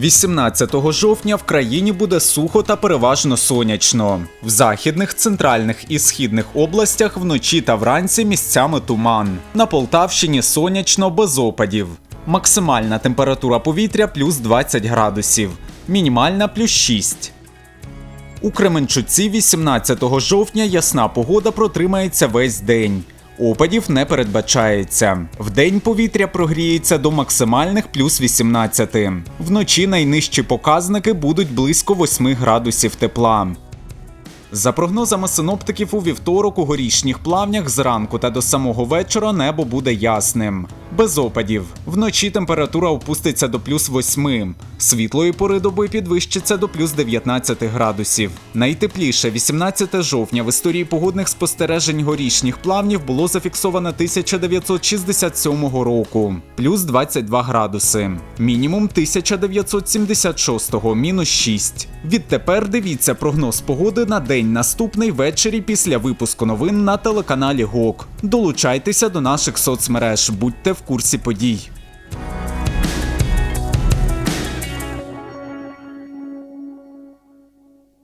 18 жовтня в країні буде сухо та переважно сонячно. В західних, центральних і східних областях вночі та вранці місцями туман. На Полтавщині сонячно без опадів. Максимальна температура повітря плюс 20 градусів, мінімальна плюс 6. У Кременчуці 18 жовтня ясна погода протримається весь день. Опадів не передбачається. Вдень повітря прогріється до максимальних плюс 18. Вночі найнижчі показники будуть близько 8 градусів тепла. За прогнозами синоптиків, у вівторок у горішніх плавнях зранку та до самого вечора небо буде ясним. Без опадів. Вночі температура опуститься до плюс 8. Світлої пори доби підвищиться до плюс 19 градусів. Найтепліше 18 жовтня в історії погодних спостережень горішніх плавнів було зафіксовано 1967 року, плюс 22 градуси. Мінімум 1976 мінус 6. Відтепер дивіться прогноз погоди на день наступний ввечері після випуску новин на телеканалі ГОК. Долучайтеся до наших соцмереж, будьте в курсі подій.